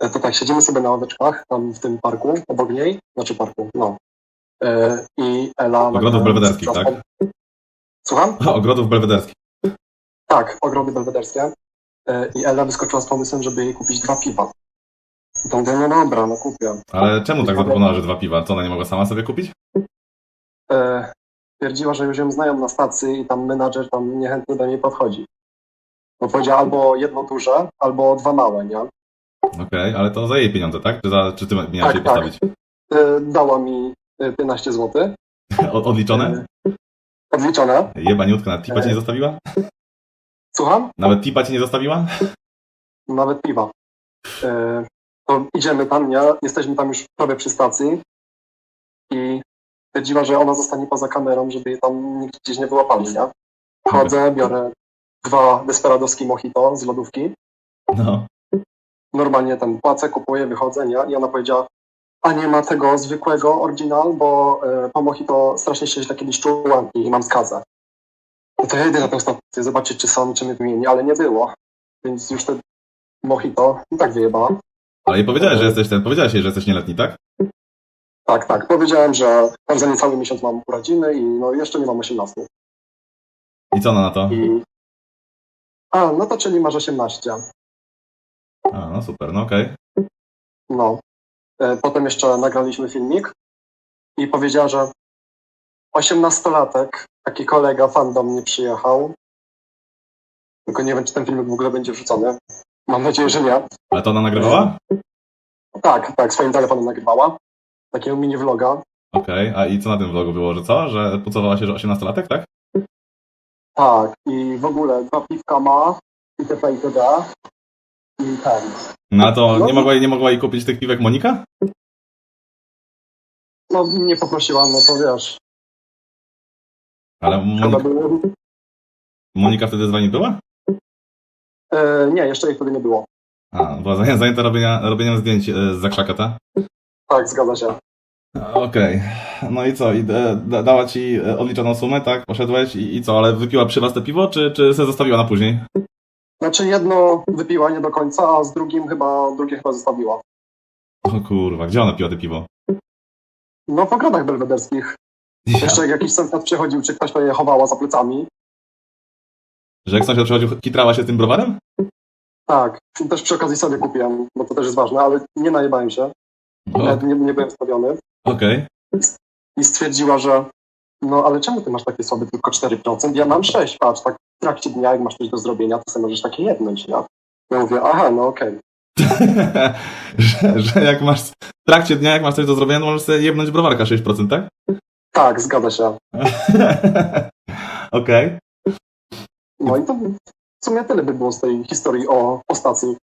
E, To tak, siedzimy sobie na ławeczkach tam w tym parku, obok niej, znaczy parku, no. E, I Ela... Ogrodów belwederskich, tak? Słucham? Ogrodów belwederskich. Tak, ogrody belwederskie. E, I Ela wyskoczyła z pomysłem, żeby jej kupić dwa piwa. I to mówię, no dobra, no kupię. Ale czemu tak zaproponowała, że dwa piwa? Co, ona nie mogła sama sobie kupić? Twierdziła, że już ją znają na stacji i tam menadżer tam niechętnie do niej podchodzi. Bo powiedziała albo jedno duże, albo dwa małe, nie? Okej, ale to za jej pieniądze, tak? Czy, za, czy ty miałeś Tak, jej tak. postawić? E, Dała mi e, 15 zł. O- Odliczone? Odliczone. Jebaniutka, nawet tipa ci nie zostawiła? Słucham? Nawet tipa ci nie zostawiła? Nawet piwa. E, To idziemy tam, nie? Jesteśmy tam już prawie przy stacji i stwierdziła, że ona zostanie poza kamerą, żeby jej tam nikt gdzieś nie wyłapali, nie? Chodzę, biorę dwa desperadowski mojito z lodówki. No. Normalnie tam płacę, kupuję, wychodzę, nie? I ona powiedziała, a nie ma tego zwykłego oryginal, bo e, po mojito strasznie się źle kiedyś czułam i mam skazę. No to ja idę na tę stację zobaczyć, czy są, czy mnie wymieni, ale nie było. Więc już te mojito i tak wyjebałam. Ale jej powiedziałeś, że jesteś ten, powiedziałeś jej, że jesteś nieletni, tak? Tak, tak. Powiedziałem, że tam za niecały miesiąc mam urodziny i no jeszcze nie mam 18. I co ona na to? I... A, no to czyli masz 18. A, no super, no okej. No. E, Potem jeszcze nagraliśmy filmik i powiedziała, że 18-latek, taki kolega, fan do mnie przyjechał. Tylko nie wiem, czy ten filmik w ogóle będzie wrzucony. Mam nadzieję, że nie. Ale to ona nagrywała? Tak, tak, swoim telefonem nagrywała. Takiego mini vloga. Okej, a i co na tym vlogu było, że co? Że pucowała się, że 18-latek, tak? Tak, i w ogóle dwa piwka ma, itp. itd. I ten. No a to No. nie mogła, nie mogła jej kupić tych piwek Monika? No mnie poprosiła, no to wiesz, Ale Monika. Monika wtedy z wami była? E, nie, jeszcze jej wtedy nie było. A, była zaj- zajęta robienia, robieniem zdjęć e, z zakrzaka, ta? Tak, zgadza się. Okej. No i co? I, e, da, dała ci e, odliczoną sumę, tak? Poszedłeś i, i co? Ale wypiła przy was te piwo, czy, czy se zostawiła na później? Znaczy jedno wypiła nie do końca, a z drugim chyba, drugie chyba zostawiła. O kurwa, gdzie ona piła te piwo? No w ogrodach belwederskich. Jeszcze jak jakiś sąsiad przychodził, czy ktoś to je chowała za plecami. Że jak sąsiad przychodził, kitrała się tym browarem? Tak, też przy okazji sobie kupiłem, bo to też jest ważne, ale nie najebałem się, O, nawet nie, nie byłem stawiony. Okej. I stwierdziła, że no ale czemu ty masz takie słabe tylko 4%? Ja mam 6, patrz, tak w trakcie dnia, jak masz coś do zrobienia, to sobie możesz takie jednąć, nie? Ja mówię, aha, no okej. że, że jak masz w trakcie dnia, jak masz coś do zrobienia, to możesz sobie jebnąć browarka 6%, tak? Tak, zgadza się. Okej. No i to w sumie tyle by było z tej historii o, o stacji.